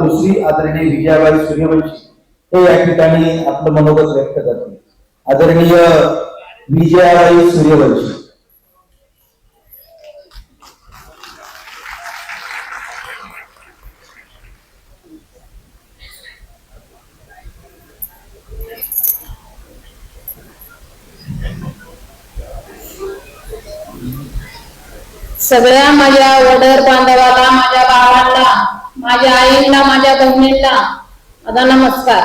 दुसरी आदरणीय विजयाबाई सूर्यवंशी हे या ठिकाणी आपलं मनोगत व्यक्त करतील. आदरणीय विजयाबाई सूर्यवंशी. सगळ्या माझ्या वडर बांधवाला माझ्या भावाला माझ्या आईला माझ्या बहिणीला माझा नमस्कार.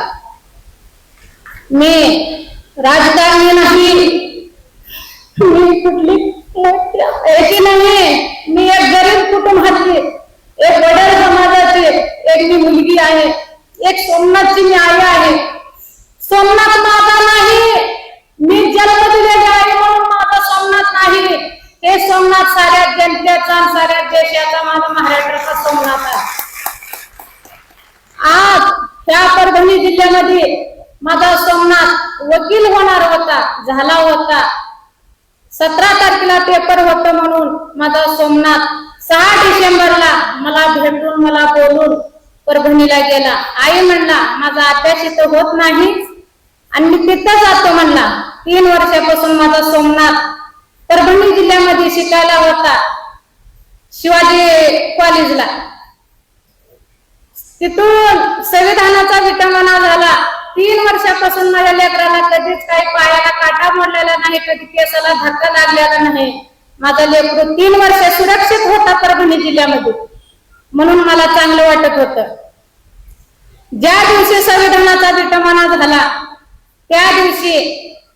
मी राजकारणी नाही मी कुठली याची नाही मी एक गरीब कुटुंबाची एक वडर समाजाची एक मी मुलगी आहे एक सोमनाथची मी आई आहे सोमनाथ माझा नाही मी जन्म दिलेला आहे म्हणून माझा सोमनाथ नाही हे सोमनाथ साऱ्या जनतेचा आणि साऱ्या देशाचा माझा महाराष्ट्राचा सोमनाथ आहे आज त्या परभणी जिल्ह्यामध्ये माझा सोमनाथ वकील होणार होता झाला होता सतरा तारखेला पेपर होत म्हणून माझा सोमनाथ सहा डिसेंबरला मला भेटून मला बोलून परभणीला गेला. आई म्हणला माझा अभ्यास इथं होत नाही. आणि मी तिथं जातो म्हणला. तीन वर्षापासून माझा सोमनाथ परभणी जिल्ह्यामध्ये शिकायला होता शिवाजी कॉलेजला. तिथून संविधानाचा विटंबना झाला. तीन वर्षापासून माझ्या लेकराला कधीच काही पायाला काटा मोडलेला नाही कधी केसाला धक्का लागलेला नाही. माझा लेकरू तीन वर्ष सुरक्षित होता परभणी जिल्ह्यामध्ये. म्हणून मला चांगलं वाटत होतं. ज्या दिवशी संविधानाचा विटंबना झाला त्या दिवशी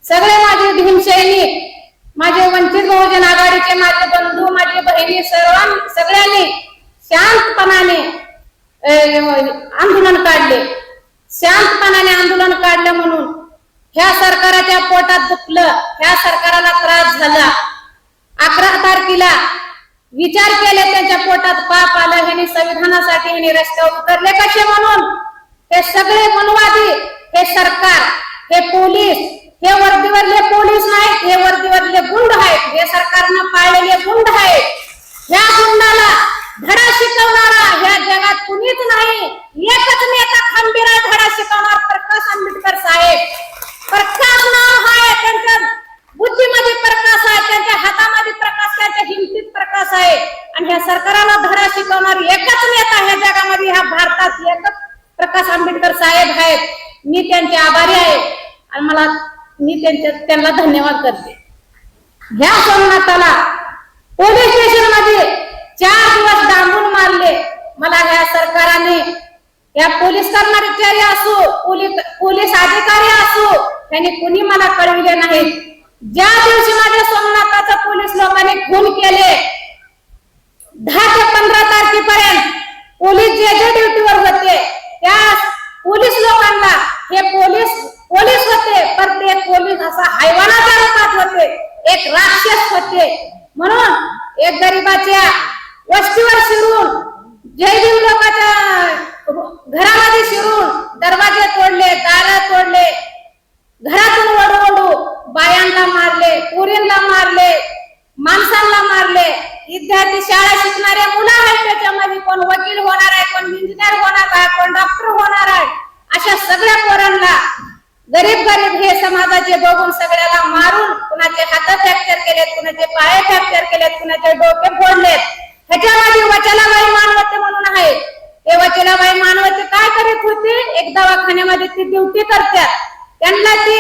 सगळे माझे भीमसैनिक माझे वंचित बहुजन आघाडीचे माझे बंधू माझे बहिणी सर्वां सगळ्यांनी शांतपणाने आंदोलन काढले. शांतपणाने आंदोलन काढलं म्हणून ह्या सरकाराच्या पोटात दुखलं ह्या सरकाराला त्रास झाला. अकरा तारखेला विचार केले त्यांच्या पोटात पाप आलं ह्याने संविधानासाठी ह्याने रस्त्यावर उतरले कसे म्हणून? हे सगळे मनवादी हे सरकार हे पोलीस हे वर्दीवरले पोलीस नाहीत हे वर्दीवरले गुंड आहेत हे सरकारनं पाळलेले गुंड आहेत. या गुंडाला धडा शिकवणारा ह्या जगात कुणीच नाही एकच नेता खंबीर आहे धडा शिकवणार प्रकाश आंबेडकर साहेब प्रकाश नाव आहे त्यांच्या बुद्धीमध्ये प्रकाश आहे त्यांच्या हातामध्ये प्रकाश त्यांच्या हिमतीत प्रकाश आहे आणि ह्या सरकाराला धडा शिकवणार एकच नेता ह्या जगामध्ये ह्या भारतात एकच प्रकाश आंबेडकर साहेब आहेत मी त्यांचे आभारी आहे आणि मला मी त्यांच्या त्यांना धन्यवाद करते. ह्या सोमनाथाला पोलीस स्टेशनमध्ये चार दिवस डांबून मारले. मला या सरकाराने या पोलीस कर्मचारी असो पोलीस पोलीस अधिकारी असो त्यांनी कुणी मला कळविले नाहीत ज्या दिवशी माझ्या सोमनाथाचा पोलीस लोकांनी खून केले दहा ते पंधरा तारखेपर्यंत पोलीस जे जे ड्युटीवर होते त्या पोलीस लोकांना हे पोलीस पोलीस होते पण ते पोलीस असा हैवानाच्या रूपात होते एक राक्षस होते. म्हणून एक गरीबाच्या वस्तीवर शिरून जयदेव लोकांच्या घरामध्ये शिरून दरवाजे तोडले दार तोडले घरातून वडू वडू बायांना मारले पुरींना मारले माणसांना मारले. विद्यार्थी शाळा शिकणारे मुलं आहेत त्याच्यामध्ये कोण वकील होणार आहे कोण इंजिनियर होणार आहे कोण डॉक्टर होणार आहे अशा सगळ्या पोरांना गरीब गरीब हे बघून सगळ्याला मारून कुणाचे हात फ्रॅक्चर केलेत कुणाचे पाय फ्रॅक्चर केलेत कुणाचे डोके फोडलेत. ह्याच्यामध्ये वचलाबाई मानवते म्हणून आहे. ते वचलाबाई मानवते काय करीत होते? एक दवाखान्यामध्ये ती ड्युटी करतात त्यांना ती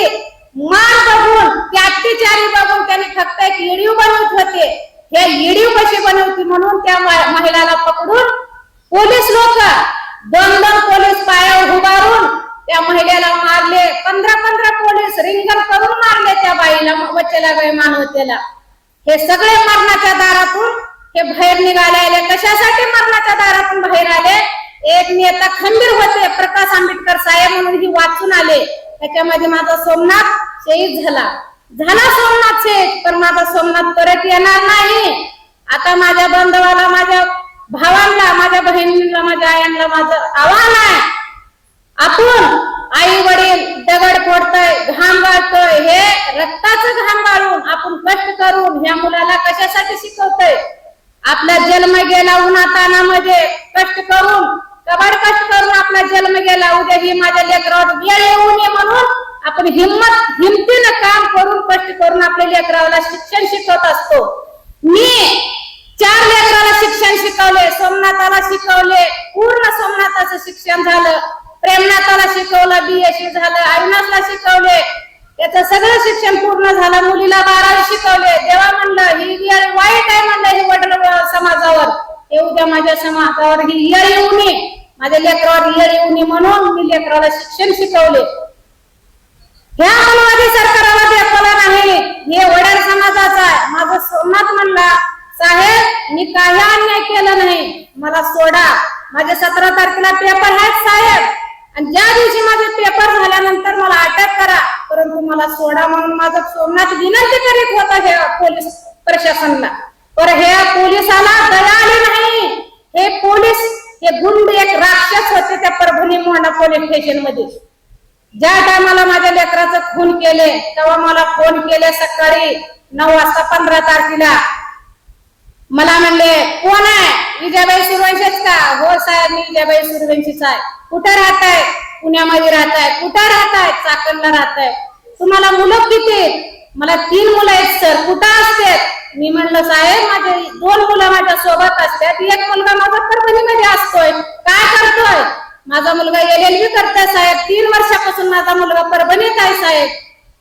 मार बघून ती अत्याचारी बघून त्यांनी फक्त एक इडीव बनवत होते. हे इडीव कशी बनवती म्हणून त्या महिलाला पकडून पोलीस लोक दोन दोन पोलीस पायावर उभारून बाईला बाई मानवतेला हे सगळे मरणाच्या दारातून हे बाहेर निघाले आले. कशासाठी मरणाच्या दारातून बाहेर आले? एक नेता खंबीर होते प्रकाश आंबेडकर साहेब म्हणून ही वाचून आले. त्याच्यामध्ये माझा सोमनाथ शहीद झाला. झाला सोमनाथ शहीद पण माझा सोमनाथ परत येणार नाही. आता माझ्या बांधवाला माझ्या भावांना माझ्या बहिणीला माझ्या आयांना माझं आव्हान आहे. आपण आई वडील दगड फोडतय घाम गाळतोय हे रक्ताचं घाम गाळून आपण कष्ट करून ह्या मुलाला कशासाठी शिकवतोय? आपला जन्म गेला उन्हातानामध्ये कष्ट करून कबाड कष्ट करून आपला जन्म गेला. उद्या ही माझ्या लेकरावर वेळ येऊ नये म्हणून आपण हिंमत हिमतीनं काम करून कष्ट करून आपल्या लेकराला शिक्षण शिकवत असतो. मी चार लेकराला शिक्षण शिकवले सोमनाथाला शिकवले पूर्ण सोमनाथाचं शिक्षण झालं. प्रेमनाथाला शिकवलं बीएससी झालं अविनाशला शिकवले. त्याचं सगळं शिक्षण पूर्ण झालं मुलीला बारावी शिकवले. देवा म्हणलं ही इयर वाईट आहे म्हणलं ही वडील समाजावर. हे उद्या माझ्या समाजावर ही इयर येऊ नये माझ्या लेकरावर इयर येऊ नये म्हणून मी लेकराला शिक्षण शिकवले. ह्या अनुवादी सरकाराला दाखवला नाही. हे वडील समाजाचा आहे. माझं सोमनाथ म्हणला साहेब मी काही अन्याय केला नाही. मला सोडा. माझ्या सतरा तारखेला पेपर आहेत साहेब. आणि ज्या दिवशी माझे पेपर झाल्यानंतर मला अटक करा परंतु मला सोडा म्हणून माझं सोमनाथ विनंती करीत होता हे पोलीस प्रशासनला. पर हे पोलिसाला दया आली नाही. हे पोलीस हे गुंड एक राक्षस होते त्या परभणी मोहना पोलीस स्टेशनमध्ये ज्या टायमाला माझ्या लेकराचं खून केले तेव्हा मला फोन केले सकाळी नऊ वाजता पंधरा तारखेला. मला म्हणले कोण आहे? विजयबाई सुरवंशीच का? हो साहेब मी विजयबाई सुरवंशीच आहे. कुठे राहताय? पुण्यामध्ये राहताय. कुठे राहताय? चाकणला राहताय. तुम्हाला मुलं किती? मला तीन मुलं आहेत सर. कुठं असतात? मी म्हणलं साहेब माझे दोन मुलं माझ्या सोबत असतात. एक मुलगा माझा परभणीमध्ये असतोय. काय करतोय? माझा मुलगा एल एल बी करतोय साहेब. तीन वर्षापासून माझा मुलगा परभणीत आहे साहेब.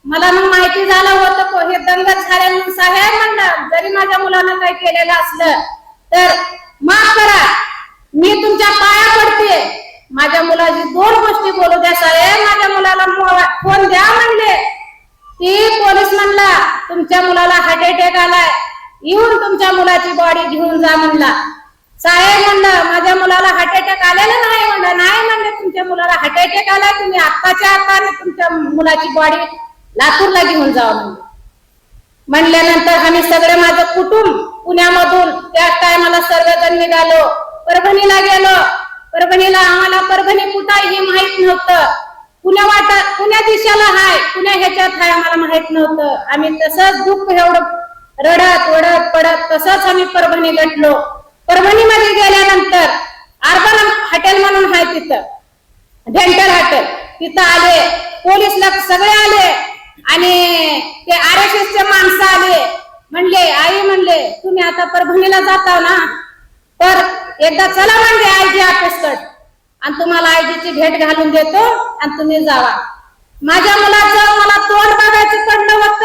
मला मग माहिती झालं होतं को- हे दंग झाल्यानंतर साहेब म्हणलं जरी माझ्या मुलानं काही केलेलं असलं तर माफ करा. मी तुमच्या पाया पडते. माझ्या मुलाची दोन गोष्टी बोलू द्या साहेब. माझ्या मुलाला मो- फोन द्या म्हणले. ती पोलीस म्हणला तुमच्या मुलाला हार्ट अटॅक आलाय. येऊन तुमच्या मुलाची बॉडी घेऊन जा म्हणला. साहेब म्हणलं माझ्या मुलाला हार्ट अटॅक आलेला नाही म्हणलं. नाही म्हणले तुमच्या मुलाला हार्ट अटॅक आलाय. तुम्ही आत्ताच्या आत्ताने तुमच्या मुलाची बॉडी लातूरला घेऊन जावं म्हणलं. म्हणल्यानंतर आम्ही सगळे माझं कुटुंब पुण्यामधून त्या टायमाला सर्वजण निघालो. परभणीला गेलो. परभणीला आम्हाला परभणी कुठं हे माहीत नव्हतं. पुण्या वाटा पुण्या दिशेला हाय पुण्या ह्याच्यात हाय आम्हाला माहीत नव्हतं. आम्ही तसंच दुःख एवढं रडत वडत पडत तसंच आम्ही परभणी गटलो परभणीमध्ये गेल्यानंतर अर्बन हॉटेल म्हणून आहे तिथं. Dental hotel. तिथं आले. पोलीस सगळे आले. आणि ते आर एस एस चे माणसं आले. म्हणले आई म्हणले तुम्ही आता परभणीला जाता ना? तर एकदा चला म्हणजे आयजी ऑफिसकड आणि तुम्हाला आयजीची भेट घालून देतो आणि तुम्ही जावा. माझ्या मुलाचं मला तोंड बघायचं पडलं होत.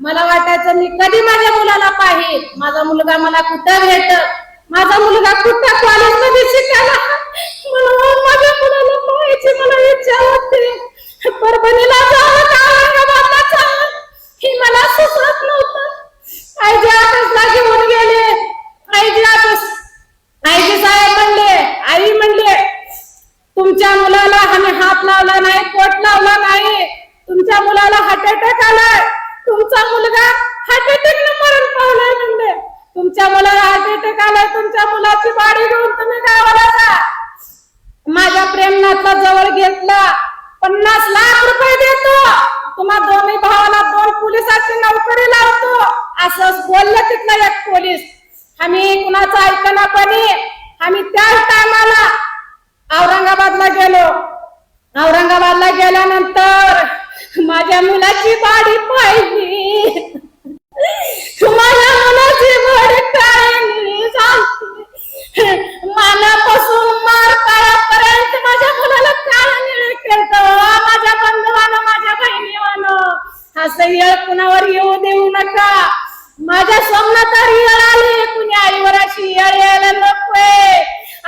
मला वाटायचं मी कधी माझ्या मुलाला पाहिल माझा मुलगा मला कुठं भेट माझा मुलगा कुठं कॉलेजमध्ये शिकायला? मला माझ्या मुलाला पाहायची मला इच्छा होते. परभणीला जावं का औरंगाबादला जावं हे मला सुचत नव्हतं आयजी ऑफिसला घेऊन गेले. आयजी ऑफिस साहेब म्हणले आई म्हणले तुमच्या मुलाला आम्ही हात लावला नाही पोट लावला नाही. तुमच्या मुलाला हार्ट अटॅक आलाय. तुमचा मुलगा हार्ट अटॅक न मरण पावलाय म्हणले. तुमच्या मुलाला हार्ट अटॅक आलाय तुमच्या मुलाची बाडी घेऊन तुम्ही गावाला जा. माझ्या प्रेमनाथला जवळ घेतला. पन्नास लाख रुपये असं बोललं तिथला एक पोलीस. आम्ही कुणाचं ऐकना पण आम्ही त्याच टायमाला औरंगाबादला गेलो. औरंगाबादला गेल्यानंतर माझ्या मुलाची बाडी पाहिली. माझ्या मुलाची बाडी पाहिली. सांगते मानापासून मार काळापर्यंत माझ्या मुलाला काय निर्णय केलं? माझ्या बंधवानं माझ्या बहिणीवानं. असं येळ कुणावर येऊ देऊ नका. माझ्या सोमनाथावर येळ आली कुणी आईवर अशी येळ यायला नकोय.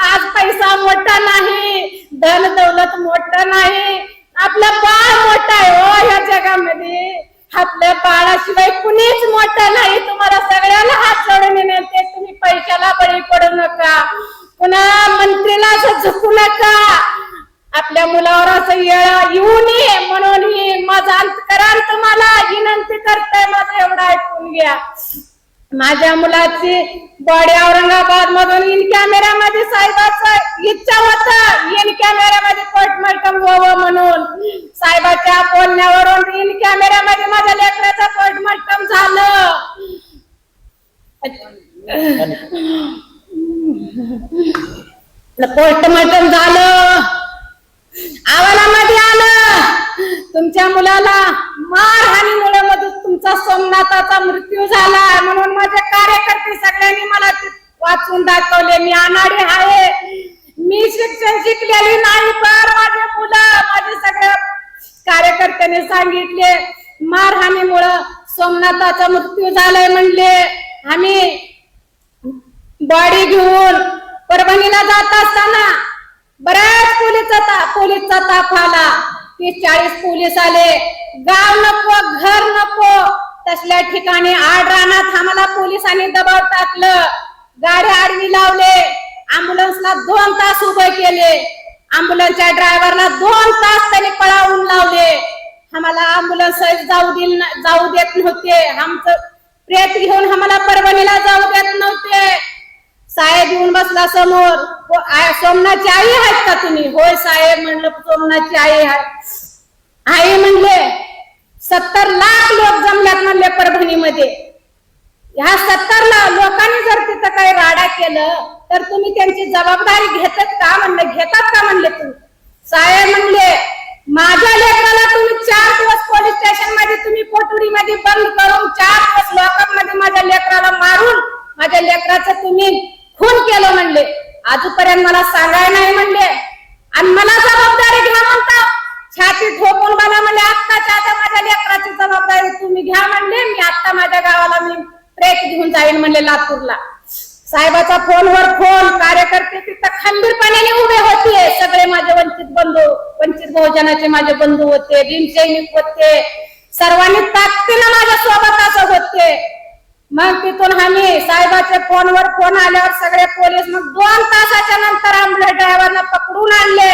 आज पैसा मोठा नाही धन दौलत मोठा नाही. आपलं बाळ मोठं आहे हो ह्या जगामध्ये. आपल्या बाळाशिवाय कुणीच मोठं नाही. तुम्हाला सगळ्याला हात जोडून येण्याचे तुम्ही पैशाला बळी पडू नका. पुन्हा मंत्रीला असं झुकू नका. आपल्या मुलावर असं येळ येऊ नये म्हणून ही माझा अंतकरण तुम्हाला विनंती करताय माझं एवढं ऐकून घ्या. माझ्या मुलाची बॉडी औरंगाबाद मधून इन कॅमेऱ्यामध्ये साहेबाचं इच्छा होता इन कॅमेऱ्यामध्ये पोस्टमॉर्टम व्हावं म्हणून. साहेबाच्या बोलण्यावरून इन कॅमेऱ्यामध्ये माझ्या लेकराचं पोस्टमॉर्टम झालं. पोस्टमॉर्टम झालं. तुमच्या मुलाला मारहाणीमुळे मध्ये तुमचा सोमनाथाचा मृत्यू झाला. म्हणून माझे कार्यकर्ते सगळ्यांनी मला वाचून दाखवले. मी अनाडे आहे. मी शिक्षण शिकलेली नाही पण माझे मुलं माझे सगळ्या कार्यकर्त्यांनी सांगितले मारहाणीमुळं सोमनाथाचा मृत्यू झालाय म्हणले. आम्ही बॉडी घेऊन परभणीला जात असताना बऱ्याच पोलीसचा ताप पोलीसचा ताप आला तीस चाळीस पोलीस आले. गाव नको घर नको. तसल्या ठिकाणी आड रानात आम्हाला पोलिसांनी दबाव टाकलं. गाड्या आडवी लावले. अँब्युलन्सला दोन तास उभे केले. अँब्युलन्सच्या ड्रायव्हरला दोन तास त्यांनी पळावून लावले. आम्हाला अँब्युलन्स जाऊ दिल जाऊ देत नव्हते. आमचं प्रेत घेऊन आम्हाला परभणीला जाऊ देत नव्हते. साहेब येऊन बसला समोर. हो, आई आहेत का तुम्ही? होय साहेब म्हणलं सोमनाची आई आहे. आई म्हणले सत्तर लाख लोक जमल्यात म्हणले परभणीमध्ये. ह्या सत्तर लाख लोकांनी जर तिथं काही राडा केलं तर तुम्ही त्यांची जबाबदारी घेतात का म्हणले? घेतात का म्हणले तुम्ही साहेब म्हणले माझ्या लेकराला तुम्ही चार दिवस पोलीस स्टेशनमध्ये तुम्ही कोठडीमध्ये बंद करून चार दिवस लोकांमध्ये माझ्या लेकराला मारून माझ्या लेकराचं तुम्ही खून केलं म्हणले. आजपर्यंत मला सांगाय नाही म्हणले. आणि मला जबाबदारी घ्या म्हणतात छाती ठोकून मला म्हणले आत्ताच्या आता माझ्या लेकराची जबाबदारी तुम्ही घ्या म्हणले. मी आता माझ्या गावाला मी ट्रेक घेऊन जाईन म्हणले लातूरला. साहेबाचा फोनवर फोन कार्यकर्ते तिथं खंबीरपणाने उभे होते. सगळे माझे वंचित बंधू वंचित बहुजनाचे माझे बंधू होते भीमसैनिक होते. सर्वांनी ताकदीनं माझ्या सोबत असं होते. मग तिथून आम्ही साहेबाच्या फोनवर फोन आल्यावर सगळे पोलीस मग दोन तासाच्या नंतर अँब्युलन्स ड्रायव्हरला पकडून आणले.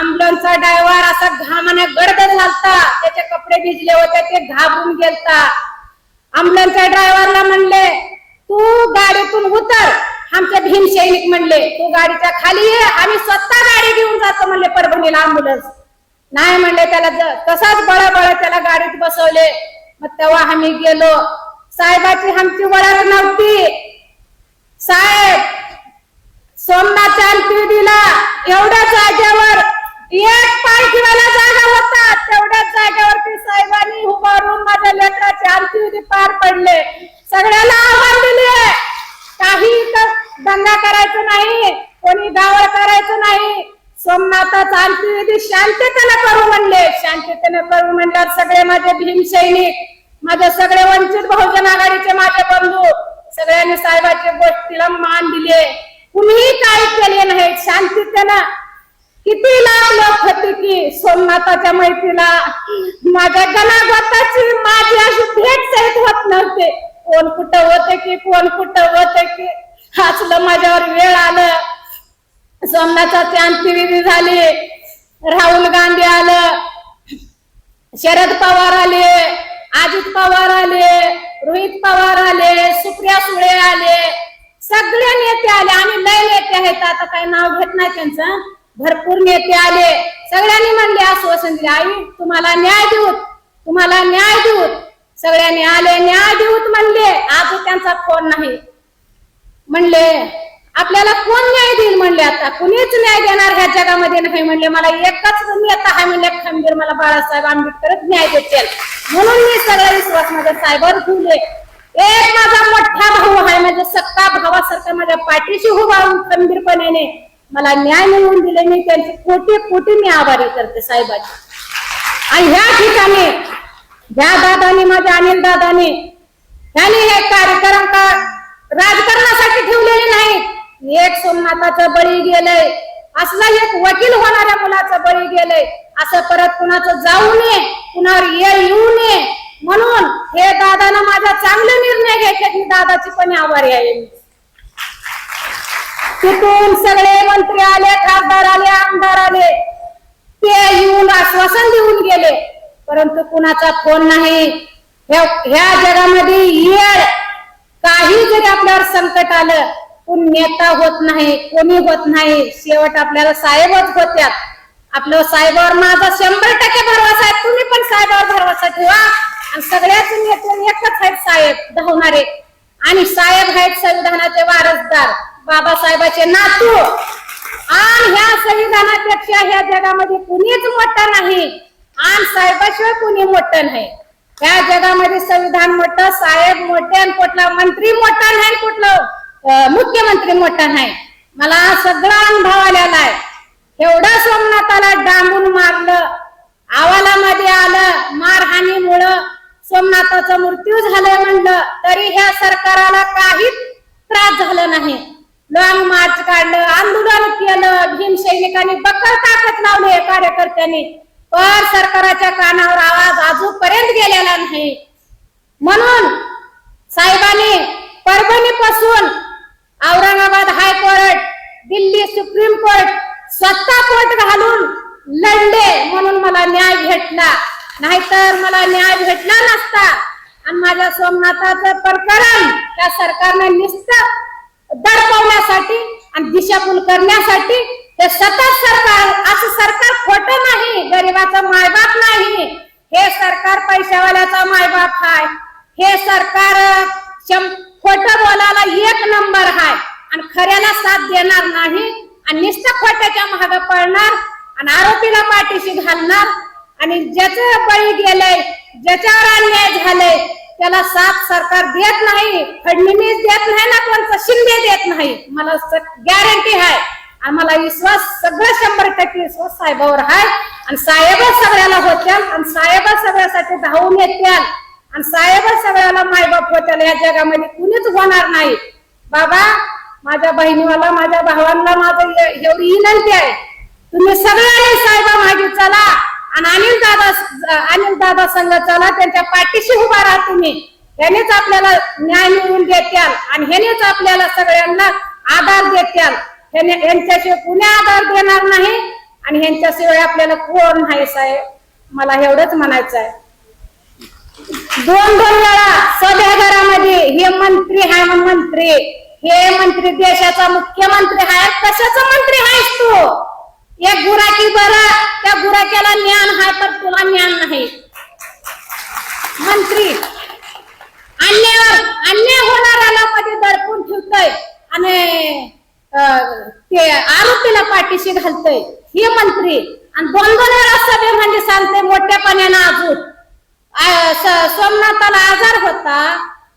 अँब्युलन्सचा ड्रायव्हर असा घामाने गडद झालता. त्याचे कपडे भिजले होते ते घाबरून गेलता. अँब्युलन्सच्या ड्रायव्हरला म्हणले तू गाडीतून उतर. आमचे भीम सैनिक म्हणले तू गाडीच्या खाली ये आम्ही स्वतः गाडी घेऊन जातो म्हणले परभणीला अँब्युलन्स नाही म्हणले त्याला तसाच बळबळ त्याला गाडीत बसवले. मग तेव्हा आम्ही गेलो. साहेबाची आमची ओळख नव्हती. साहेब सोमनाथच्या दिला एवढ्या जागेवर एक पाय ठेवायला जागा होता. तेवढ्याच जागेवरती साहेबांनी उभारून माझ्या लेकराचे अंत्यविधी पार पडले. सगळ्याला आव्हान दिले. काही दंगा करायचं नाही कोणी गावळ करायचं नाही. सोमनाथाचा अंत्यविधी शांततेने करू म्हणले. शांततेने करू म्हणल्यावर सगळे माझे भीम सैनिक माझे सगळे वंचित बहुजन आघाडीचे माझे बंधू सगळ्यांनी साहेबांच्या गोष्टीला मान दिले. कुणीही काही केले नाही. शांततेनं किती लाख लोक होते की सोमनाथाच्या मैत्रीला. माझ्या गणागोताची माझी अशी भेट सहित होत नव्हते. कोण कुठं होते की कोण कुठं होते की? हसलं माझ्यावर वेळ आलं. सोमनाथाची अंत्यविधी झाली. राहुल गांधी आलं. शरद पवार आले. अजित पवार आले रोहित पवार आले सुप्रिया सुळे आले सगळे नेते आले. आणि लय नेते आहेत आता काही नाव घेत नाही त्यांचं. भरपूर नेते आले. सगळ्यांनी म्हणले आश्वासन दिले. आई तुम्हाला न्याय देऊत तुम्हाला न्याय देऊत सगळ्यांनी आले न्याय देऊत म्हणले. आज त्यांचा फोन नाही. म्हणले आपल्याला कोण न्याय देईल म्हणले आता? कुणीच न्याय देणार ह्या जगामध्ये नाही म्हणले. मला एकच नेता हा म्हणले खंबीर मला बाळासाहेब आंबेडकरच न्याय देतील. म्हणून मी सगळा विश्वास माझ्या साहेबावर ठेवले एक माझा मोठा भाऊ आहे माझ्या सत्ता भावासारखा माझ्या पाठीशी उभा राहून खंबीरपणाने मला न्याय मिळवून दिले. मी त्यांचे कोटी कोटी मी आभारी करते साहेबाची. आणि ह्या ठिकाणी ह्या दादानी माझ्या अनिल दादानी ह्याने हे कार्यक्रम का राजकारणासाठी ठेवलेले नाहीत. एक सोमनाथाचं बळी गेलंय. असला एक वकील होणाऱ्या मुलाचं बळी गेलंय. असं परत कुणाचं जाऊ नये कुणावर ये येऊ नये. म्हणून हे दादानं माझा चांगले निर्णय घेतले मी दादाची पण आभारी आहे. तिथून सगळे मंत्री आले खासदार आले आमदार आले. ते येऊन आश्वासन देऊन गेले. परंतु कुणाचा फोन नाही. ह्या ह्या जगामध्ये येळ काही जरी आपल्यावर संकट आलं कोण नेता होत नाही कोणी होत नाही शेवट आपल्याला साहेबच होत्यात. आपलं साहेबावर माझा शंभर टक्के भरवसा आहे. तुम्ही पण साहेबावर भरवसा ठेवा. आणि सगळ्याच नेते एकच आहेत साहेब धावणारे. आणि साहेब आहेत संविधानाचे वारसदार बाबासाहेबाचे नातू. आणि ह्या संविधानापेक्षा ह्या जगामध्ये कुणीच मोठा नाही. आणि साहेबाशिवाय कुणी मोठं नाही. ह्या जगामध्ये संविधान मोठं साहेब मोठे आणि कुठला मंत्री मोठा नाही कुठलं. मुख्यमंत्री मोठा नाही. मला सगळा अनुभव आलेला आहे. एवढं सोमनाथाला डांबून मारलं आवालामध्ये आलं मारहाणीमुळं सोमनाथाचा मृत्यू झालाय म्हणलं तरी ह्या सरकाराला काहीच त्रास झाला नाही. लॉंग मार्च काढलं आंदोलन केलं भीम सैनिकांनी बक्कल ताकद लावले कार्यकर्त्यांनी. पण सरकाराच्या कानावर आवाज अजूनपर्यंत गेलेला नाही. म्हणून साहेबांनी परभणी पासून Aurangabad high court Delhi supreme court स्वतः कोर्ट घालून लढले म्हणून मला न्याय भेटला. नाहीतर मला न्याय भेटला नसता. आणि माझ्या सोमनाथाचं प्रकरण त्या सरकारने निस्त दडपवण्यासाठी आणि दिशाभूल करण्यासाठी हे सतत सरकार असं सरकार खोट नाही गरिबाचा मायबाप नाही. हे सरकार पैशावाल्याचा मायबाप आहे हे सरकार खोट बोलायला एक नंबर आहे आणि खऱ्याला साथ देणार नाही. आणि निस्त खोट्याच्या महाग पडणार आणि आरोपीला पाठीशी घालणार. आणि ज्याचं बळी गेलंय ज्याच्यावर अन्याय झालंय त्याला साथ सरकार देत नाही फडणवीस देत नाही ना कोणतं शिंदे देत नाही. मला गॅरंटी आहे आणि मला विश्वास सगळं शंभर टक्के विश्वास साहेबावर आहे आणि साहेबच सगळ्याला होत्या आणि साहेबच सगळ्यासाठी धावून येत्याल. आणि साहेबच सगळ्याला मायबाप होत्याला या जगामध्ये कुणीच होणार नाही. बाबा माझ्या बहिणीवाला माझ्या भावांना माझं एवढी विनंती आहे. तुम्ही सगळ्यांनी साहेबा मागे चला आणि अनिल दादा अनिल दादा संघ चला त्यांच्या पाठीशी उभा राहा तुम्ही. ह्यानेच आपल्याला न्याय मिळवून देत्याल आणि ह्यानेच आपल्याला सगळ्यांना आधार देत्याल. ह्याने यांच्याशिवाय कुणी आधार देणार नाही आणि ह्यांच्याशिवाय आपल्याला कोण नाही साहेब? मला एवढंच म्हणायचं आहे दोन दोन वेळा सभागृहामध्ये हे मंत्री हाय मंत्री. हे मंत्री देशाचा मुख्यमंत्री हाय कशाचा मंत्री हायस तू? एक गुराकी बरा त्या गुराक्याला ज्ञान आहे तर तुला ज्ञान नाही. मंत्री अन्यायावर अन्याय होणाऱ्याला मध्ये दडपून ठेवतोय आणि ते आरोपीला पाठीशी घालतोय. हे मंत्री आणि दोन दोन वेळा सभेमध्ये सांगते मोठ्यापणानं अजून सोमनाथाला आजार होता.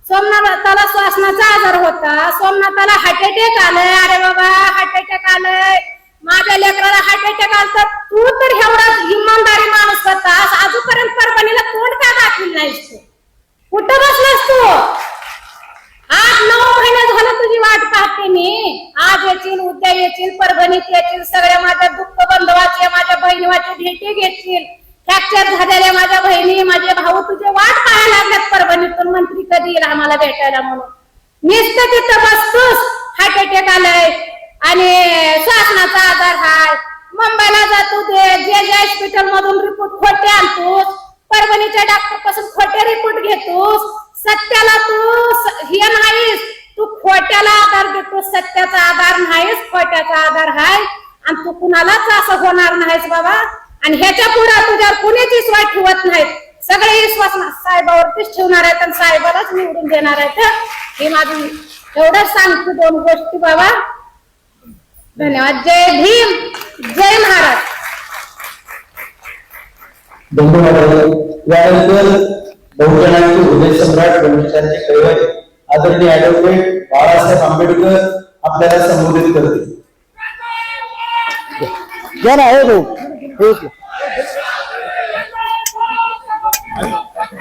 सोमनाथाला श्वासनाचा आजार होता. सोमनाथाला हार्ट अटॅक आलंय. अरे बाबा हार्ट अटॅक आलंय. माझ्या लेकराला हार्ट अटॅक आला तू तर एवढा इमानदारी माणूस होता. अजूनपर्यंत परभणीला तोंड का दाखविल नाहीस तू कुठं बसलास तू? आठ नऊ महिने झालं तुझी वाट पाहते मी. आज येतील उद्या येतील परभणीत येतील सगळ्या माझ्या दुःख बंधवाचे माझ्या बहिणीवाचे भेटी घेतील फ्रॅक्चर झालेल्या माझ्या बहिणी माझे भाऊ तुझे वाट पाहायला लागल्यात परभणीतून मंत्री आम्हाला भेटायला म्हणून. नुसतं तिथं बसतोस हार्ट अटॅक आलाय आणि श्वासनाचा आजार हाय. मुंबईला जातो ते जे जे हॉस्पिटल मधून रिपोर्ट खोटे आणतोस परभणीच्या डॉक्टरपासून खोटे रिपोर्ट घेतोस सत्याला तू हे नाहीस. तू खोट्याला आधार देतो सत्याचा आधार नाहीस खोट्याचा आधार हाय. आणि तू कुणालाच असं होणार नाहीस बाबा. आणि ह्याच्या पुढे तुझ्यावर कुणीच विश्वास ठेवत नाहीत. सगळे विश्वास साहेबावरतीच ठेवणार आहेत आणि साहेबालाच निवडून देणार आहेत. हे? माझी एवढंच सांगतो दोन गोष्टी बाबा. धन्यवाद. जय भीम. जय महाराज. यानंतर बहुजनांचे हृदय सम्राट ब्रह्मचार्य कैवारी आदरणीय ऍडव्होकेट बाळासाहेब आंबेडकर आपल्याला संबोधित करतील.